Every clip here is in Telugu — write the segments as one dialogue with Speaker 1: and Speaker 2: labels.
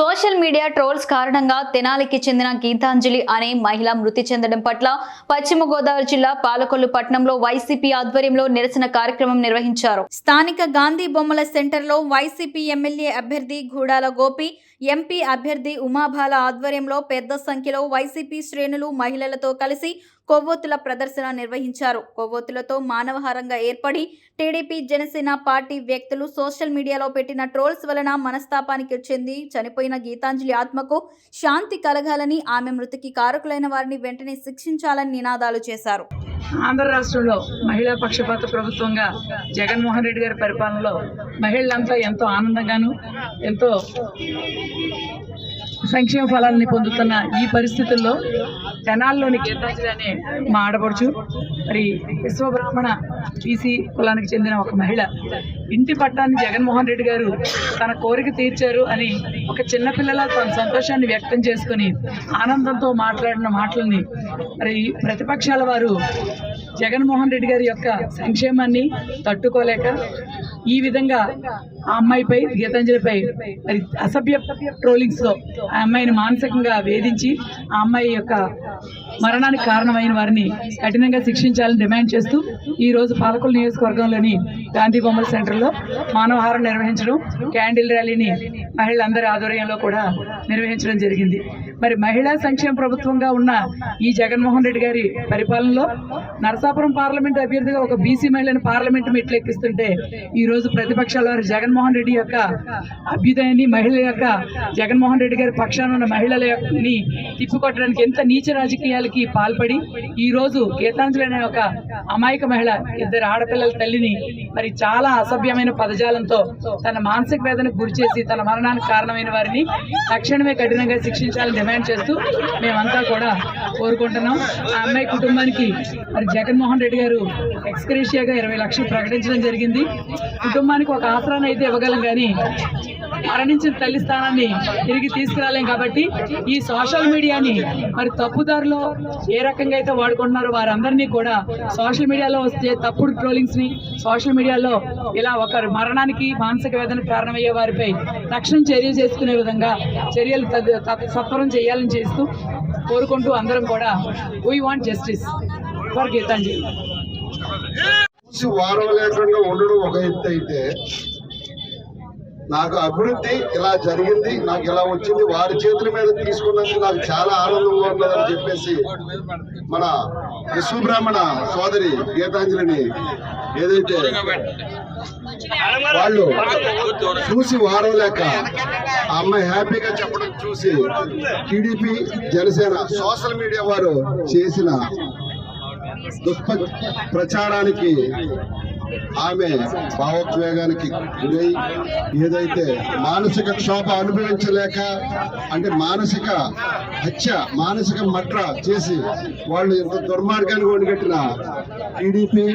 Speaker 1: సోషల్ మీడియా ట్రోల్స్ కారణంగా తెనాలికి చెందిన గీతాంజలి అనే మహిళ మృతి చెందడం పట్ల పశ్చిమ గోదావరి జిల్లా పాలకొల్లు పట్టణంలో వైసీపీ ఆధ్వర్యంలో నిరసన కార్యక్రమం నిర్వహించారు. స్థానిక గాంధీ బొమ్మల సెంటర్లో వైసీపీ ఎమ్మెల్యే అభ్యర్థి గూడాల గోపి ఎంపీ అభ్యర్థి ఉమాబాల ఆధ్వర్యంలో పెద్ద సంఖ్యలో వైసీపీ శ్రేణులు మహిళలతో కలిసి కొవ్వొత్తుల ప్రదర్శన నిర్వహించారు. కొవ్వొత్తులతో మానవహారంగా ఏర్పడి టీడీపీ జనసేన పార్టీ వ్యక్తులు సోషల్ మీడియాలో పెట్టిన ట్రోల్స్ వలన మనస్తాపానికి చెంది చనిపోయిన గీతాంజలి ఆత్మకు శాంతి కలగాలని ఆమె మృతికి కారకులైన వారిని వెంటనే శిక్షించాలని నినాదాలు చేశారు.
Speaker 2: ఆంధ్ర రాష్ట్రంలో మహిళా పక్షపాత ప్రభుత్వంగా జగన్మోహన్ రెడ్డి గారి పరిపాలనలో మహిళలంతా ఎంతో ఆనందంగాను ఎంతో సంక్షేమ ఫలాలని పొందుతున్న ఈ పరిస్థితుల్లో జనాల్లోని గీతాంజలి మా ఆడపడుచు. మరి విశ్వబ్రాహ్మణ బీసీ కులానికి చెందిన ఒక మహిళ ఇంటి పట్టాన్ని జగన్మోహన్ రెడ్డి గారు తన కోరిక తీర్చారు అని ఒక చిన్నపిల్లల తన సంతోషాన్ని వ్యక్తం చేసుకుని ఆనందంతో మాట్లాడిన మాటలని మరి ప్రతిపక్షాల వారు జగన్మోహన్ రెడ్డి గారి యొక్క సంక్షేమాన్ని తట్టుకోలేక ఈ విధంగా ఆ అమ్మాయిపై గీతాంజలిపై మరి అసభ్య ట్రోలింగ్స్లో ఆ అమ్మాయిని మానసికంగా వేధించి ఆ అమ్మాయి యొక్క మరణానికి కారణమైన వారిని కఠినంగా శిక్షించాలని డిమాండ్ చేస్తూ ఈ రోజు నియోజకవర్గంలోని గాంధీ బొమ్మల సెంటర్లో మానవహారం నిర్వహించడం క్యాండిల్ ర్యాలీని మహిళలందరి ఆధ్వర్యంలో కూడా నిర్వహించడం జరిగింది. మరి మహిళా సంక్షేమ ప్రభుత్వంగా ఉన్న ఈ జగన్మోహన్ రెడ్డి గారి పరిపాలనలో నరసాపురం పార్లమెంట్ అభ్యర్థిగా ఒక బీసీ మహిళను పార్లమెంట్ మెట్లు ఎక్కిస్తుంటే ఈ రోజు ప్రతిపక్షాల వారు జగన్మోహన్ రెడ్డి యొక్క అభ్యుదయాన్ని మహిళల యొక్క జగన్మోహన్ రెడ్డి గారి పక్షాన ఉన్న మహిళలని తిప్పికొట్టడానికి ఎంత నీచ రాజకీయాలకి పాల్పడి ఈ రోజు గీతాంజలి అనే ఒక అమాయక మహిళ ఇద్దరు ఆడపిల్లల తల్లిని మరి చాలా అసభ్యమైన పదజాలంతో తన మానసిక వేదనకు గురిచేసి తన మరణానికి కారణమైన వారిని తక్షణమే కఠినంగా శిక్షించాలని డిమాండ్ చేస్తూ మేమంతా కూడా కోరుకుంటున్నాం. ఆ అమ్మాయి కుటుంబానికి మరి జగన్మోహన్ రెడ్డి గారు ఎక్స్క్రేషియాగా ఇరవై లక్షలు ప్రకటించడం జరిగింది. కుటుంబానికి ఒక ఆసరాన్ని అయితే ఇవ్వగలం కానీ మరణించిన తల్లి స్థానాన్ని తిరిగి తీసుకురాలేం కాబట్టి ఈ సోషల్ మీడియాని మరి తప్పుదారిలో ఏ రకంగా అయితే వాడుకుంటున్నారో వారందరినీ కూడా సోషల్ మీడియాలో వస్తే తప్పుడు ట్రోలింగ్స్ని సోషల్ మీడియాలో ఇలా ఒకరి మరణానికి మానసిక వేదనకు కారణమయ్యే వారిపై తక్షణం చర్య చేసుకునే విధంగా చర్యలు తత్- సత్వరం చేయాలని చేస్తూ కోరుకుంటూ అందరం కూడా we want justice for Geetanjali.
Speaker 3: చూసి వారం లేకుండా ఉండడం ఒక ఎత్తు అయితే నాకు అభివృద్ధి ఇలా జరిగింది నాకు ఇలా వచ్చింది వారి చేతుల మీద తీసుకున్నందుకు నాకు చాలా ఆనందంగా ఉన్నదని చెప్పేసి మన విశ్వబ్రాహ్మణ సోదరి గీతాంజలిని ఏదైతే వాళ్ళు చూసి వారం లేక ఆ అమ్మాయి హ్యాపీగా చెప్పడం చూసి టీడీపీ జనసేన సోషల్ మీడియా వారు చేసిన దుష్ప ప్రచారానికి ఆమె భావోద్వేగానికి గురై ఏదైతే మానసిక క్షోభ అనుభవించలేక అంటే మానసిక హత్య మానసిక మట్ర చేసి వాళ్ళు ఇంత దుర్మార్గానికి ఒడిగట్టిన టీడీపీ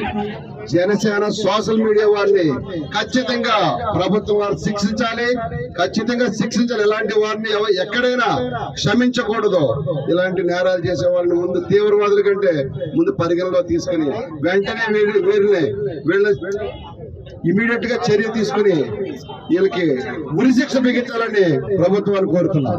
Speaker 3: జనసేన సోషల్ మీడియా వారిని ఖచ్చితంగా ప్రభుత్వం వారు శిక్షించాలి. ఖచ్చితంగా శిక్షించాలి. ఇలాంటి వారిని ఎక్కడైనా క్షమించకూడదు. ఇలాంటి నేరాలు చేసే వాళ్ళని ముందు తీవ్రవాదుల కంటే ముందు పరిగణలో తీసుకుని వెంటనే వీరిని వీరిని వీళ్ళ ఇమీడియట్గా చర్య తీసుకుని వీళ్ళకి ఉరిశిక్ష బిగించాలని ప్రభుత్వాన్ని కోరుతున్నారు